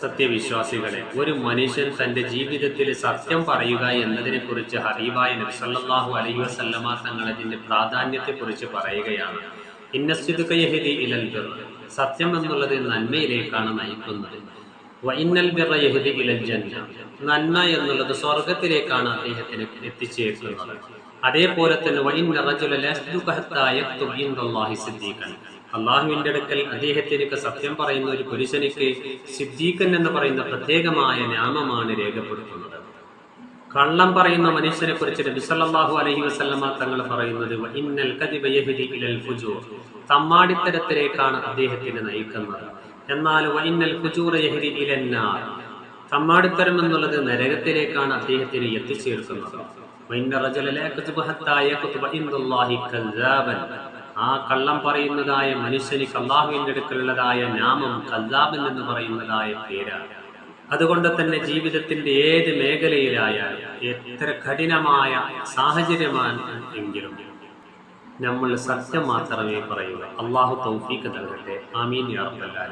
സത്യവിശ്വാസികളെ ഒരു മനുഷ്യൻ തന്റെ ജീവിതത്തിൽ സത്യം പറയുക എന്നതിനെ കുറിച്ച് ഹബീബായ നബ്സല്ലാഹു അലൈ വസല്ലമ തങ്ങൾ അതിന്റെ പ്രാധാന്യത്തെ കുറിച്ച് പറയുകയാണ് ഇന്നസ്തുകയഹദി ഇലൽ സത്യം എന്നുള്ളത് നന്മയിലേക്കാണ് നയിക്കുന്നത്. നന്മ എന്നുള്ളത് സ്വർഗത്തിലേക്കാണ് അദ്ദേഹത്തിന് എത്തിച്ചേരുന്നത്. അതേപോലെ തന്നെ അള്ളാഹുവിന്റെ അടുക്കൽ അദ്ദേഹത്തിനൊക്കെ സത്യം പറയുന്ന ഒരു പുരുഷനിക്ക് സിദ്ദീഖൻ എന്ന് പറയുന്ന പ്രത്യേകമായ നാമമാണ് രേഖപ്പെടുത്തുന്നത്. കള്ളം പറയുന്ന മനുഷ്യനെ കുറിച്ച് നബിസല്ലാഹു അലഹി വസല്ലമ തങ്ങൾ പറയുന്നത് തമ്മാടിത്തരത്തിലേക്കാണ് അദ്ദേഹത്തിന് നയിക്കുന്നത്. എന്നാൽ വൈന്നൽ ഇലന്നാർ. തമ്മാടിത്തരം എന്നുള്ളത് നരകത്തിലേക്കാണ് അദ്ദേഹത്തിന് എത്തിച്ചേർക്കുന്നത്. ആ കള്ളം പറയുന്നതായ മനുഷ്യനിക്ക് അള്ളാഹുവിന്റെ അടുക്കലുള്ളതായ നാമം കല്ലാബൻ എന്ന് പറയുന്നതായ പേരാണ്. അതുകൊണ്ട് തന്നെ ജീവിതത്തിന്റെ ഏത് മേഖലയിലായാലും എത്ര കഠിനമായ സാഹചര്യമാണ് എങ്കിലും നമ്മൾ സത്യം മാത്രമേ പറയുക. അള്ളാഹു തൗഫീക്ക് നൽകട്ടെ. ആമീൻ യാ റബ്ബൽ ആലമീൻ.